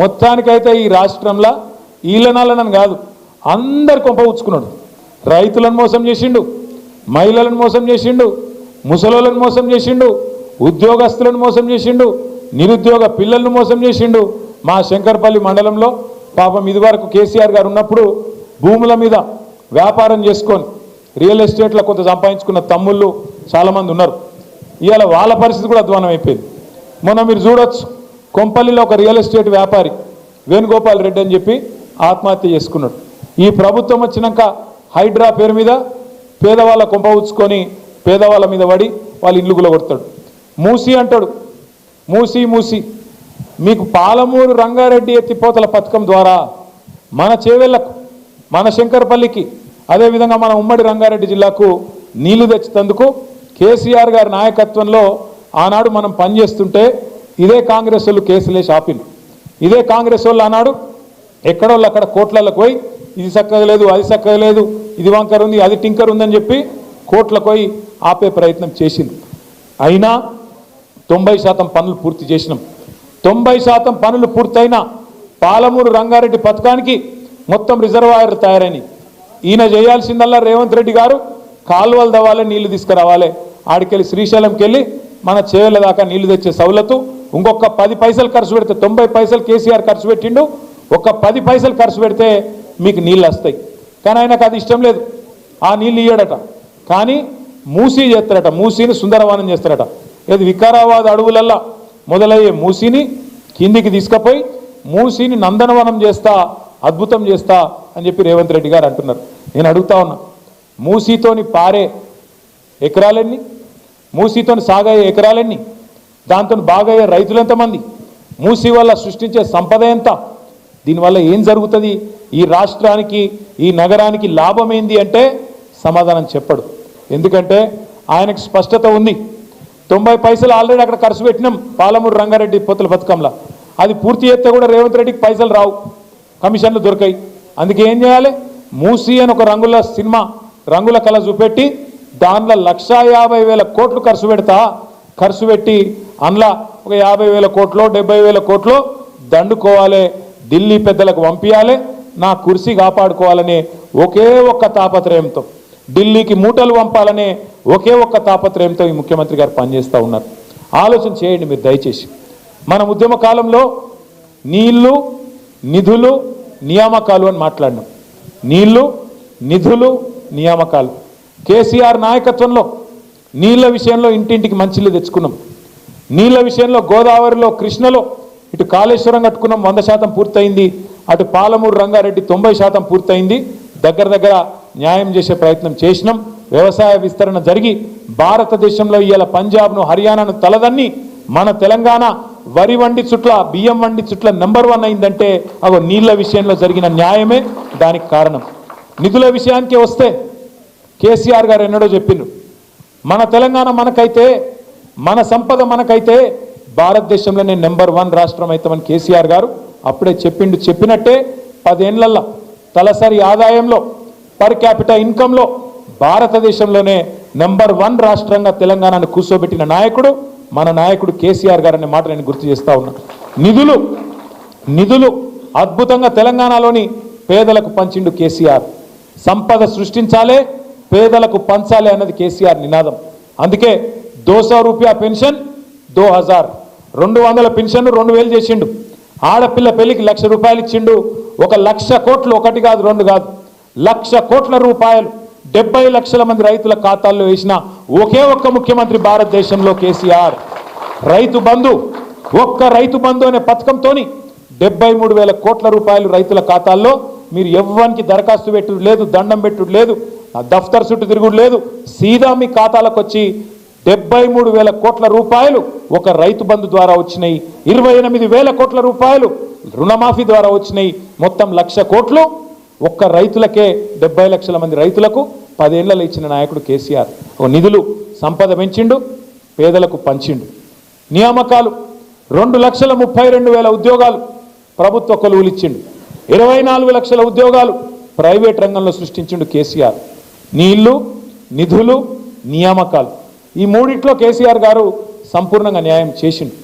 మొత్తానికైతే ఈ రాష్ట్రంలో ఈలనాలనని కాదు అందరు కొంపవుచ్చుకున్నాడు రైతులను మోసం చేసిండు మహిళలను మోసం చేసిండు ముసలోళ్ళను మోసం చేసిండు ఉద్యోగస్తులను మోసం చేసిండు నిరుద్యోగ పిల్లలను మోసం చేసిండు. మా శంకర్పల్లి మండలంలో పాపం ఇదివరకు కేసీఆర్ గారు ఉన్నప్పుడు భూముల మీద వ్యాపారం చేసుకొని రియల్ ఎస్టేట్లో కొంత సంపాదించుకున్న తమ్ముళ్ళు చాలామంది ఉన్నారు. ఇవాళ వాళ్ళ పరిస్థితి కూడా అధ్వానం అయిపోయింది మొన్న మీరు చూడొచ్చు కొంపల్లిలో ఒక రియల్ ఎస్టేట్ వ్యాపారి వేణుగోపాల్ రెడ్డి అని చెప్పి ఆత్మహత్య చేసుకున్నాడు. ఈ ప్రభుత్వం వచ్చినాక హైడ్రా పేరు మీద పేదవాళ్ళ కొంప ఉంచుకొని పేదవాళ్ళ మీద పడి వాళ్ళు ఇల్లు కొడతాడు మూసి అంటాడు మూసి మూసి మీకు పాలమూరు రంగారెడ్డి ఎత్తిపోతల పథకం ద్వారా మన చేవెళ్ళకు మన శంకరపల్లికి అదేవిధంగా మన ఉమ్మడి రంగారెడ్డి జిల్లాకు నీళ్ళు తెచ్చినందుకు కేసీఆర్ గారి నాయకత్వంలో ఆనాడు మనం పనిచేస్తుంటే ఇదే కాంగ్రెస్ వాళ్ళు కేసులేసి ఆపిండు ఇదే కాంగ్రెస్ వాళ్ళు అన్నాడు ఎక్కడోళ్ళు అక్కడ కోట్లకు పోయి ఇది చక్కగలేదు అది చక్కగలేదు ఇది వంకర్ ఉంది అది టింకర్ ఉందని చెప్పి కోట్లకు పోయి ఆపే ప్రయత్నం చేసింది అయినా తొంభై శాతం పనులు పూర్తి చేసినాం. తొంభై శాతం పనులు పూర్తయిన పాలమూరు రంగారెడ్డి పథకానికి మొత్తం రిజర్వాయర్ తయారైనవి ఈయన చేయాల్సిందల్లా రేవంత్ రెడ్డి గారు కాలువలు దవ్వాలి నీళ్ళు తీసుకురావాలి. ఆడికెళ్ళి శ్రీశైలంకి వెళ్ళి మన చేవల దాకా నీళ్ళు తెచ్చే సౌలతు ఇంకొక పది పైసలు ఖర్చు పెడితే తొంభై పైసలు కేసీఆర్ ఖర్చు పెట్టిండు ఒక పది పైసలు ఖర్చు పెడితే మీకు నీళ్ళు వస్తాయి. కానీ ఆయనకు అది ఇష్టం లేదు. ఆ నీళ్ళు ఇయ్యడట. కానీ మూసీ చేస్తారట. మూసీని సుందరవనం చేస్తారట. ఇది వికారాబాద్ అడవులల్లా మొదలయ్యే మూసీని కిందికి తీసుకుపోయి మూసీని నందనవనం చేస్తా అద్భుతం చేస్తా అని చెప్పి రేవంత్ రెడ్డి గారు అంటున్నారు. నేను అడుగుతా ఉన్నా మూసీతోని పారే ఎకరాలన్నీ? మూసీతోని సాగయ్యే ఎకరాలన్నీ? దాంతో బాగయ్యే రైతులు ఎంతమంది? మూసీ వల్ల సృష్టించే సంపద ఎంత? దీనివల్ల ఏం జరుగుతుంది? ఈ రాష్ట్రానికి ఈ నగరానికి లాభం ఏంది అంటే సమాధానం చెప్పడు. ఎందుకంటే ఆయనకు స్పష్టత ఉంది. తొంభై పైసలు ఆల్రెడీ అక్కడ ఖర్చు పెట్టినాం పాలమూరు రంగారెడ్డి పొత్తుల పథకంలో అది పూర్తి చేస్తే కూడా రేవంత్ రెడ్డికి పైసలు రావు. కమిషన్లు దొరికాయి. అందుకే ఏం చేయాలి? మూసీ అని ఒక రంగుల సినిమా రంగుల కళ చూపెట్టి దానిలో లక్షా యాభై వేల కోట్లు ఖర్చు పెడతా ఖర్చు పెట్టి అందులో ఒక యాభై వేల కోట్లో డెబ్బై వేల కోట్లో దండుకోవాలి. ఢిల్లీ పెద్దలకు పంపించాలి నా కుర్సీ కాపాడుకోవాలనే ఒకే ఒక్క తాపత్రయంతో ఢిల్లీకి మూటలు పంపాలనే ఒకే ఒక్క తాపత్రయంతో ఈ ముఖ్యమంత్రి గారు పనిచేస్తూ ఉన్నారు. ఆలోచన చేయండి మీరు దయచేసి. మన ఉద్యమ కాలంలో నీళ్ళు నిధులు నియామకాలు అని మాట్లాడినాం. నీళ్ళు నిధులు నియామకాలు. కేసీఆర్ నాయకత్వంలో నీళ్ళ విషయంలో ఇంటింటికి మంచిలు తెచ్చుకున్నాం. నీళ్ళ విషయంలో గోదావరిలో కృష్ణలో ఇటు కాళేశ్వరం కట్టుకున్నాం వంద శాతం పూర్తయింది. అటు పాలమూరు రంగారెడ్డి తొంభై శాతం పూర్తయింది. దగ్గర దగ్గర న్యాయం చేసే ప్రయత్నం చేసినాం. వ్యవసాయ విస్తరణ జరిగి భారతదేశంలో ఇవాళ పంజాబ్ను హర్యానాను తలదన్ని మన తెలంగాణ వరి వండి చుట్ల బియ్యం వండి చుట్ల నెంబర్ వన్ అయిందంటే అగో నీళ్ళ విషయంలో జరిగిన న్యాయమే దానికి కారణం. నిధుల విషయానికి వస్తే కేసీఆర్ గారు ఎన్నడో చెప్పిండ్రు. మన తెలంగాణ మనకైతే మన సంపద మనకైతే భారతదేశంలోనే నెంబర్ వన్ రాష్ట్రం అవుతామని కేసీఆర్ గారు అప్పుడే చెప్పిండు చెప్పినట్టే పదేళ్ళల్లో తలసరి ఆదాయంలో పర్ క్యాపిటల్ ఇన్కంలో భారతదేశంలోనే నెంబర్ వన్ రాష్ట్రంగా తెలంగాణను కూర్చోబెట్టిన నాయకుడు మన నాయకుడు కేసీఆర్ గారు అనే మాట నేను గుర్తు చేస్తా ఉన్నా. నిధులు నిధులు అద్భుతంగా తెలంగాణలోని పేదలకు పంచిండు కేసీఆర్. సంపద సృష్టించాలే పేదలకు పంచాలి అన్నది కేసీఆర్ నినాదం. అందుకే దో సో రూపాయ పెన్షన్ దో హజార్. రెండు వందల పెన్షన్ రెండు వేలు చేసిండు. ఆడపిల్ల పెళ్ళికి లక్ష రూపాయలు ఇచ్చిండు. ఒక లక్ష కోట్లు ఒకటి కాదు రెండు కాదు. లక్ష కోట్ల రూపాయలు డెబ్బై లక్షల మంది రైతుల ఖాతాల్లో వేసిన ఒకే ఒక్క ముఖ్యమంత్రి భారతదేశంలో కేసీఆర్. రైతు బంధు ఒక్క రైతు బంధు అనే పథకంతోని డెబ్బై మూడు వేల కోట్ల రూపాయలు రైతుల ఖాతాల్లో మీరు ఎవ్వరికి దరఖాస్తు పెట్టుడు లేదు దండం పెట్టుడు లేదు ఆ దఫ్తర్ చుట్టూ తిరుగుడు లేదు సీదా మీ ఖాతాలకు వచ్చి డెబ్బై మూడు వేల కోట్ల రూపాయలు ఒక రైతు బంధు ద్వారా వచ్చినాయి. ఇరవై ఎనిమిది వేల కోట్ల రూపాయలు రుణమాఫీ ద్వారా వచ్చినాయి. మొత్తం లక్ష కోట్లు ఒక్క రైతులకే డెబ్బై లక్షల మంది రైతులకు పదేళ్ళలో ఇచ్చిన నాయకుడు కేసీఆర్. ఓ నిధులు సంపద పెంచిండు పేదలకు పంచిండు. నియామకాలు రెండు లక్షల ముప్పై రెండు వేల ఉద్యోగాలు ప్రభుత్వ కొలువులు ఇచ్చిండు. ఇరవై నాలుగు లక్షల ఉద్యోగాలు ప్రైవేట్ రంగంలో సృష్టించిండు కేసీఆర్. నీళ్ళు నిధులు నియామకాలు. ఈ మూడిట్లో కేసీఆర్ గారు సంపూర్ణంగా న్యాయం చేసిండు.